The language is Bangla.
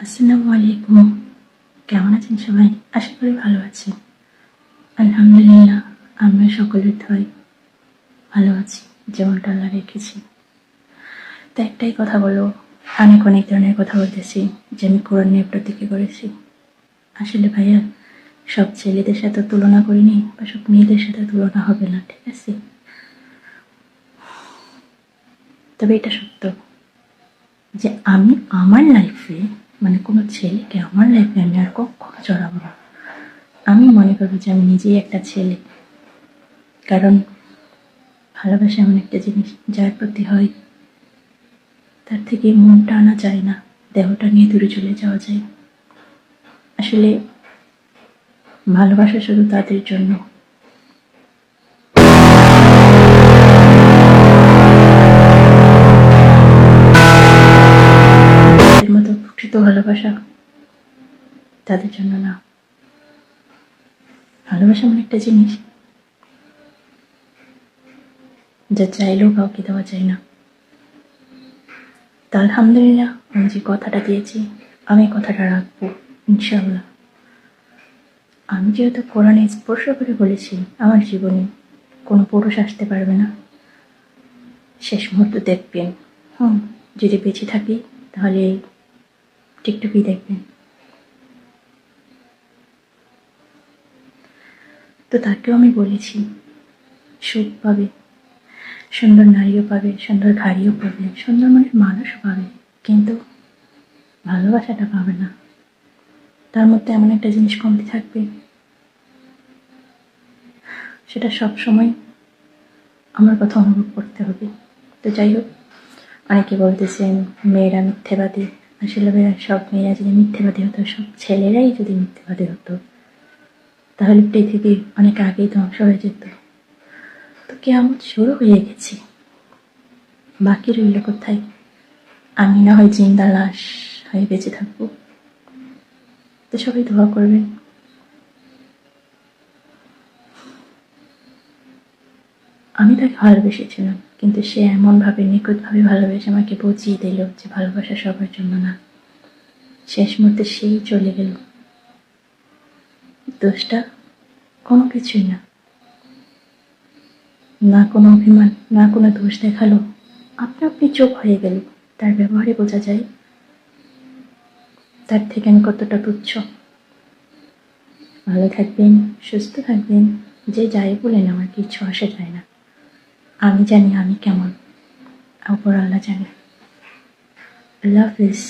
আসসালামু আলাইকুম। কেমন আছেন সবাই? আশা করি ভালো আছেন। আলহামদুলিল্লাহ, আমরা সকলের ধয় ভালো আছি যেমনটা আল্লাহ রেখেছি। তো একটাই কথা বলো অনেক অনেক ধরনের কথা বলতেছি যে আমি কোরআন নিয়ে প্রতিজ্ঞা করেছি। আসলে ভাইয়া, সব ছেলেদের সাথে তুলনা করিনি বা সব মেয়েদের সাথে তুলনা হবে না, ঠিক আছে? তবে এটা সত্য যে আমি আমার লাইফে মানে কোনো ছেলেকে আমার লাইফে আমি আর কখনো জড়াবো না। আমি মনে করব যে আমি নিজেই একটা ছেলে। কারণ ভালোবাসা এমন একটা জিনিস, যার প্রতি হয় তার থেকে মনটা আনা যায় না, দেহটা নিয়ে দূরে চলে যাওয়া যায়। আসলে ভালোবাসা শুধু তাদের জন্য প্রকৃত ভালোবাসা। তাদের জন্য না। ভালোবাসা এমন একটা জিনিস যা চাইলেও কাউকে দেওয়া যায় না। তা আলহামদুলিল্লাহ, আমি যে কথাটা দিয়েছি, আমি কথাটা রাখব ইনশাল্লাহ আমি যেহেতু কোরআনে স্পর্শ করে বলেছি, আমার জীবনে কোনো পুরুষ আসতে পারবে না। শেষ মুহূর্ত দেখবেন, হুম, যদি বেঁচে থাকি, তাহলে টিকটকই দেখবেন। তো তাকেও আমি বলেছি, সুখ পাবে, সুন্দর নারীও পাবে, সুন্দর ঘাড়িও পাবে সুন্দর মনের মানুষও পাবে, কিন্তু ভালোবাসাটা পাবে না। তার মধ্যে এমন একটা জিনিস কমতে থাকবে, সেটা সব সময় আমার কথা অনুভব করতে হবে। তো যাই হোক, অনেকে বলতেছেন, মেয়েরা মিথ্যেবাদী। আসলে সব মেয়েরা যদি মিথ্যেবাদী হতো, সব ছেলেরাই যদি মিথ্যেবাদী হতো, তাহলে পৃথিবী অনেক আগেই ধ্বংস হয়ে যেত। তো কেমন শুরু হয়ে গেছে। বাকি রইল কোথায়? আমি না হয় জিন্দা লাশ হয়ে বেঁচে থাকব। তো সবাই দোয়া করবেন। আমি তাকে ভালোবেসেছিলাম কিন্তু সে এমনভাবে, নিখুঁতভাবে ভালোবেসে আমাকে বুঝিয়ে দিল যে ভালোবাসা সবার জন্য না। শেষ মুহূর্তে সেই চলে গেল। দোষটা কোনো কিছুই না। না কোনো অভিমান, না কোনো দোষ দেখাল। আপনি আপনি চোখ হয়ে গেল। তার ব্যবহারে বোঝা যায়, তার থেকে আমি কতটা তুচ্ছ। ভালো থাকবেন, সুস্থ থাকবেন, যে যাই বলেন আমার কিছু আসে যায় না। আমি জানি আমি কেমন আল্লাহ জানে। লাভ হাফিজ